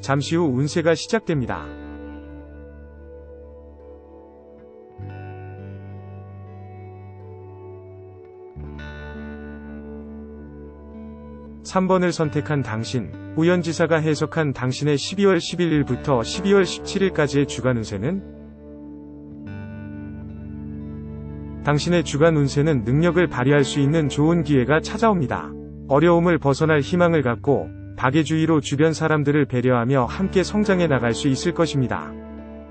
잠시 후 운세가 시작됩니다. (3번을) 선택한 당신 우연지사가 해석한 당신의 12월 11일부터 12월 17일까지의 주간 운세는 당신의 주간 운세는 능력을 발휘할 수 있는 좋은 기회가 찾아옵니다. 어려움을 벗어날 희망을 갖고 박애주의로 주변 사람들을 배려하며 함께 성장해 나갈 수 있을 것입니다.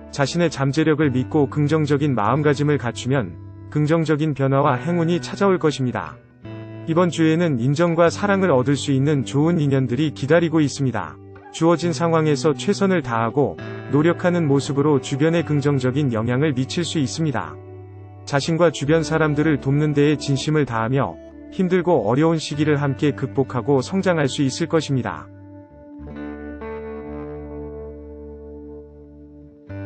자신의 잠재력을 믿고 긍정적인 마음가짐을 갖추면 긍정적인 변화와 행운이 찾아올 것입니다. 이번 주에는 인정과 사랑을 얻을 수 있는 좋은 인연들이 기다리고 있습니다. 주어진 상황에서 최선을 다하고 노력하는 모습으로 주변에 긍정적인 영향을 미칠 수 있습니다. 자신과 주변 사람들을 돕는 데에 진심을 다하며 힘들고 어려운 시기를 함께 극복하고 성장할 수 있을 것입니다.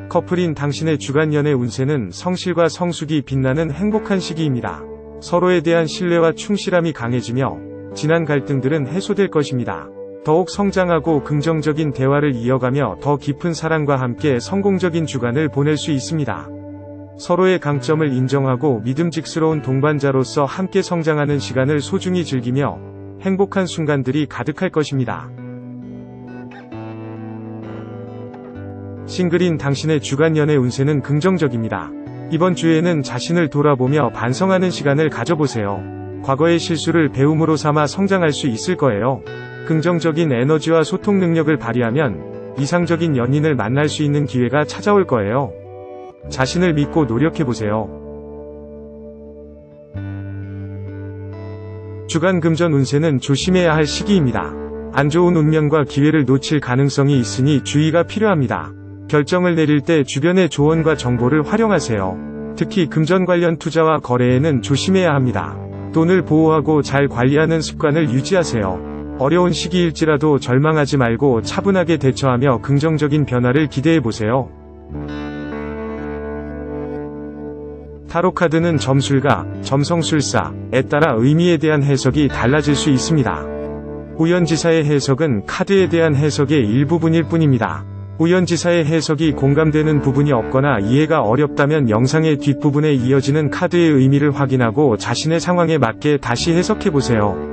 커플인 당신의 주간 연애 운세는 성실과 성숙이 빛나는 행복한 시기입니다. 서로에 대한 신뢰와 충실함이 강해지며 지난 갈등들은 해소될 것입니다. 더욱 성장하고 긍정적인 대화를 이어가며 더 깊은 사랑과 함께 성공적인 주간을 보낼 수 있습니다. 서로의 강점을 인정하고 믿음직스러운 동반자로서 함께 성장하는 시간을 소중히 즐기며 행복한 순간들이 가득할 것입니다. 싱글인 당신의 주간 연애 운세는 긍정적입니다. 이번 주에는 자신을 돌아보며 반성하는 시간을 가져보세요. 과거의 실수를 배움으로 삼아 성장할 수 있을 거예요. 긍정적인 에너지와 소통 능력을 발휘하면 이상적인 연인을 만날 수 있는 기회가 찾아올 거예요. 자신을 믿고 노력해보세요. 주간 금전 운세는 조심해야 할 시기입니다. 안 좋은 운명과 기회를 놓칠 가능성이 있으니 주의가 필요합니다. 결정을 내릴 때 주변의 조언과 정보를 활용하세요. 특히 금전 관련 투자와 거래에는 조심해야 합니다. 돈을 보호하고 잘 관리하는 습관을 유지하세요. 어려운 시기일지라도 절망하지 말고 차분하게 대처하며 긍정적인 변화를 기대해 보세요. 타로카드는 점술가, 점성술사에 따라 의미에 대한 해석이 달라질 수 있습니다. 우연지사의 해석은 카드에 대한 해석의 일부분일 뿐입니다. 우연지사의 해석이 공감되는 부분이 없거나 이해가 어렵다면 영상의 뒷부분에 이어지는 카드의 의미를 확인하고 자신의 상황에 맞게 다시 해석해보세요.